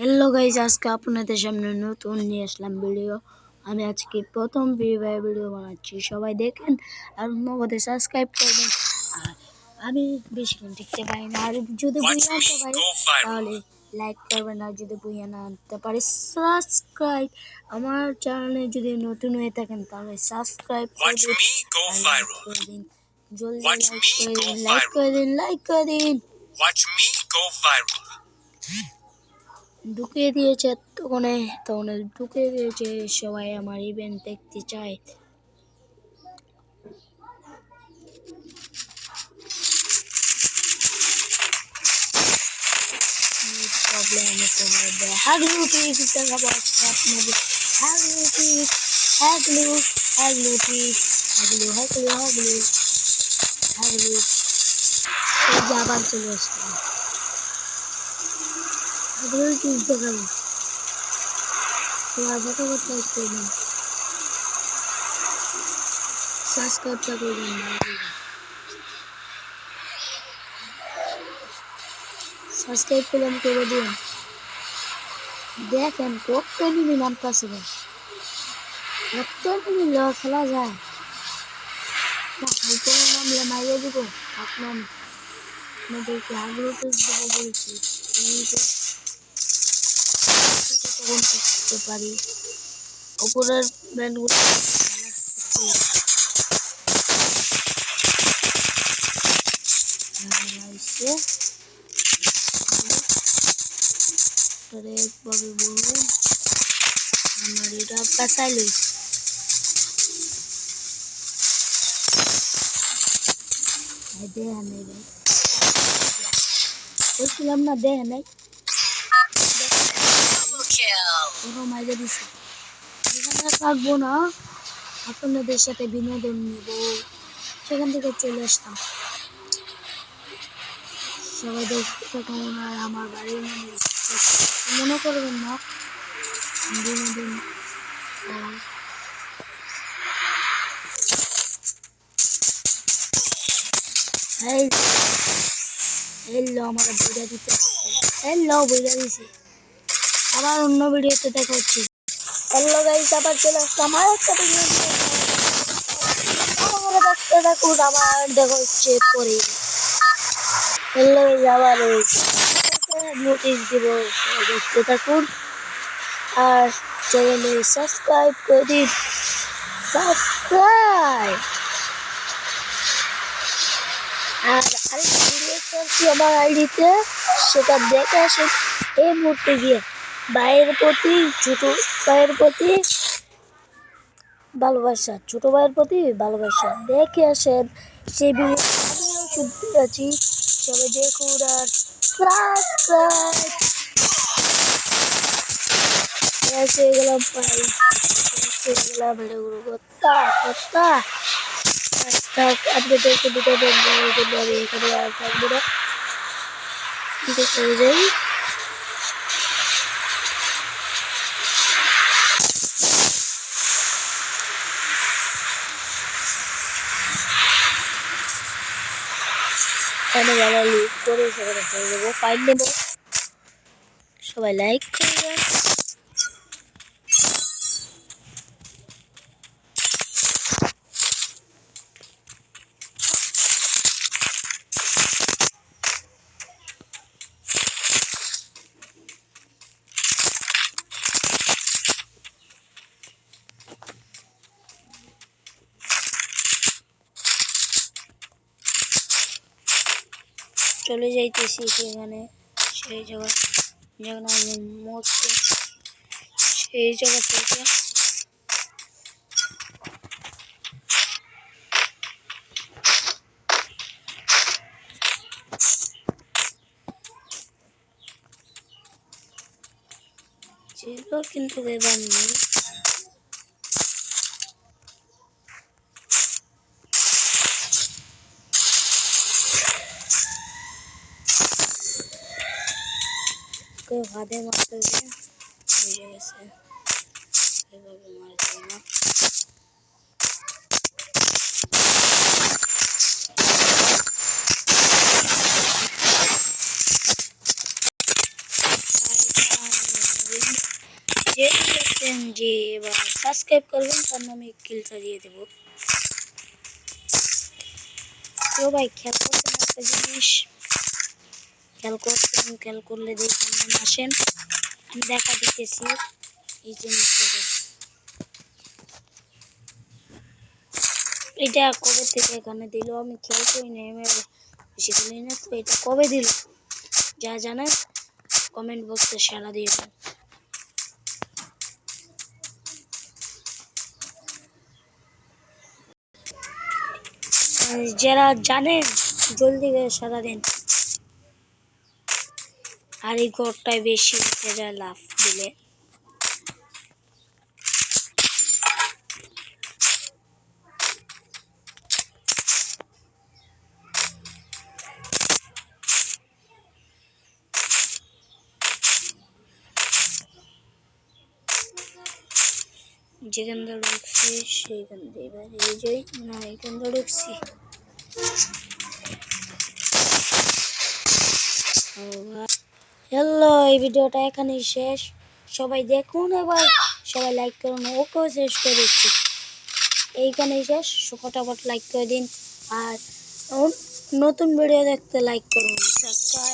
Hello guys আজকে আপনাদের সামনে নতুন নিয়ে আসলাম ভিডিও আমি আজকে প্রথম ফায়ার ভিডিও বানাচ্ছি সবাই দেখেন আর নগদে সাবস্ক্রাইব করবেন। আর আমি বেশি বেশিক্ষণ টিকতে পারি না আর যদি বই আনতে পারি তাহলে লাইক করবেন আর যদি বই না আনতে পারি সাবস্ক্রাইব আমার চ্যানেলে যদি নতুন হয়ে থাকেন তাহলে সাবস্ক্রাইব. করে দিন। জলদি লাইক করে দিন লাইক করে দিন লাইক করে দিন। Watch me go viral. ঢুকিয়ে দিয়েছে, তখন তখন ঢুকিয়ে দিয়েছে, সবাই আমার ইভেন্ট দেখতে চায়। প্রবলেম হ্যাগলু হ্যাগলু হ্যাগলু হ্যাগলু চলে আসলাম। হ্যাগলু পিক দেখাবো তোমার কথা কথা করবেন সাবস্ক্রাইবটা করবেন সাবস্ক্রাইব করলাম করে দিন দেখেন কত মিনি নামতেছে এত মিনি ল খেলা যায় না হালকা নামলে মারিয়ে দিব আপনার আপনাদেরকে আগ্রহ দেবো বলছি এই যে তখন করতে পারি। ওপরের ব্যান্ডগুলো একভাবে বলুন আমার এটা পেঁচাই লই দেখেন না দেখেন মাইরে দিছে। এখানে থাকব না, আপনাদের সাথে বিনোদন নেব। সেখান থেকে চলে আসতাম। সবাই দেখতে থাকুন আর আমার বাড়ির মানুষ মনে করবেন না, বিনোদন হ্যালো আমার বইটা দিতে হ্যালো বইটা দিছে। আবার অন্য ভিডিওতে দেখা হচ্ছে। হ্যালো গাইস আবার চলে আসলাম আর একটা ভিডিও দেখতে থাকুন, আবার দেখা হচ্ছে পরে। হ্যালো গাইস আবার নোটিশ দিব দেখতে থাকুন। আর চ্যানেলে সাবস্ক্রাইব করে দিন। সাবস্ক্রাইব আর আরেকটা ভিডিও করছি আমার আইডিতে সেটা দেখে আসেন এই মুহূর্তে গিয়ে। ভাইয়ের প্রতি, ছোট ভাইয়ের প্রতি ভালোবাসা, ছোট ভাইয়ের প্রতি ভালোবাসা। দেখে আসেন সেই ভিডিও আমিও শুনতে আছি। সবাই দেখুন আর গেলাম আপনাদেরকে দুটো এখানে না। যাই। এখানে যারা লিক করে সেখানে চলে যাব ফাইন নেব। সবাই লাইক করবেন চলে যাইতেছি সেখানে। সেই জায়গা যেখানে আমি মরছি, সেই জায়গা থেকে। ছিল কিন্তু এবার নেই। ওকে ভাদে মারতে গিয়ে বেরিয়ে গেছে এভাবে মারতে না যে দেখছেন যে এবার সাবস্ক্রাইব করবেন তার নামে কিলটা দিয়ে দেবো তো ভাই খেয়াল করবেন একটা জিনিস খেয়াল করতেন খেয়াল করলে দেখবেন আসেন আমি দেখা দিতেছি। এই জিনিসটা এটা কবে থেকে এখানে দিল? আমি খেয়াল করি না আমি বেশি দিলি না তো এটা কবে দিল? যা জানেন কমেন্ট বক্সে সারা দিয়ে দেন। যারা জানেন, জলদি করে সারা দিন। আর এই ঘরটায় বেশি যারা লাভ দিলে। যেখান থেকে ঢুকছি সেইখান থেকে বাইরে যাই না এখান ঢুকছি হ্যালো, এই ভিডিওটা এখানেই শেষ। সবাই দেখুন এবার, সবাই লাইক করুন, ওকেও শেষ করে দিচ্ছি। এইখানেই শেষ, ফটাফট লাইক করে দিন। আর নতুন ভিডিও দেখতে লাইক করুন সাবস্ক্রাইব